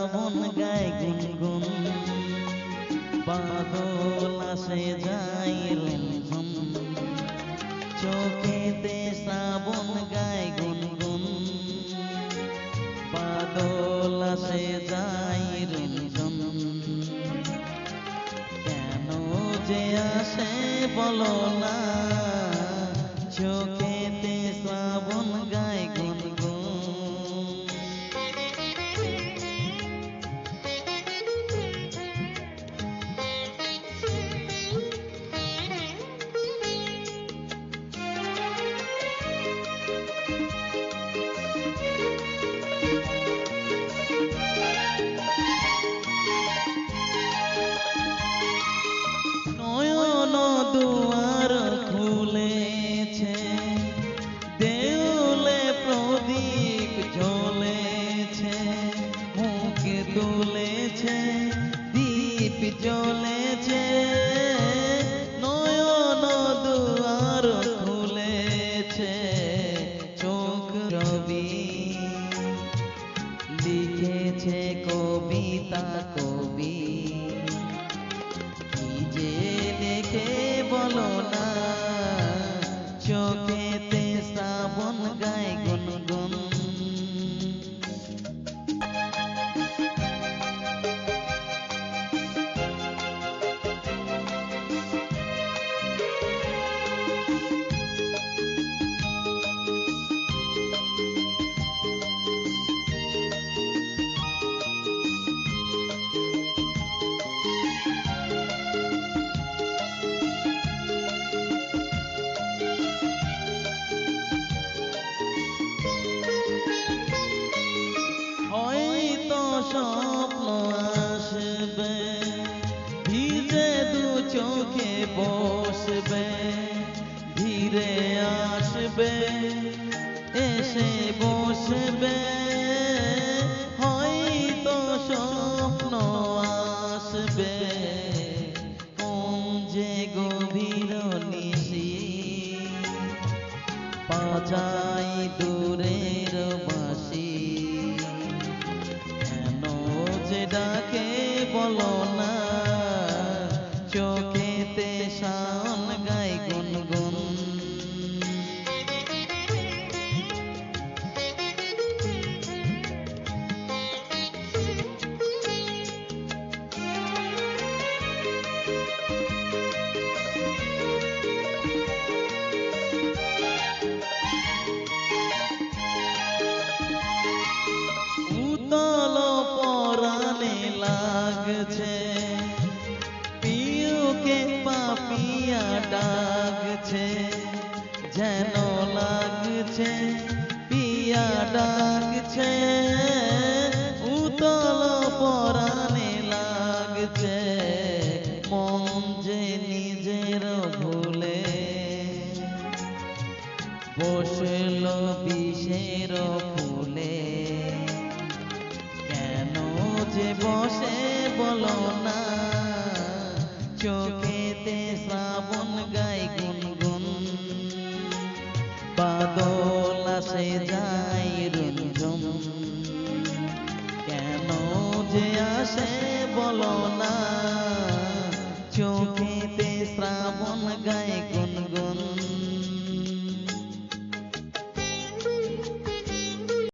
শ্রাবণ গায় গুনগুন। বাদল আসে যায় রুমঝুম চোখেতে শ্রাবণ গায় গুনগুন। বাদল আসে যায় রুমঝুম কেন যে আসে বলো না চোখেতে জ্বলেছে, নয়ন দুয়ার খুলেছে, চোখ রবি। লিখেছে কবিতা কবি। কি যে লেখে বলো না চোখেতে স্বপ্ন আসবে, ভিজে দু চোখে বসবে ধীরে আসবে, এসে বসবে। হয়তো স্বপ্ন আসবে, কোন যে গভীর নিশি। বাজাই দূরের ডাকে বলো না ডাকছে যেন লাগছে, পিয়া ডাকছে, উতল পরাণে লাগছে, মন যে নিজের ভুলে। বসল বিষের ফুলে। কেন যে বসে বলো না, চোখেতে শ্রাবণ গুনগুন বাদল আসে যায়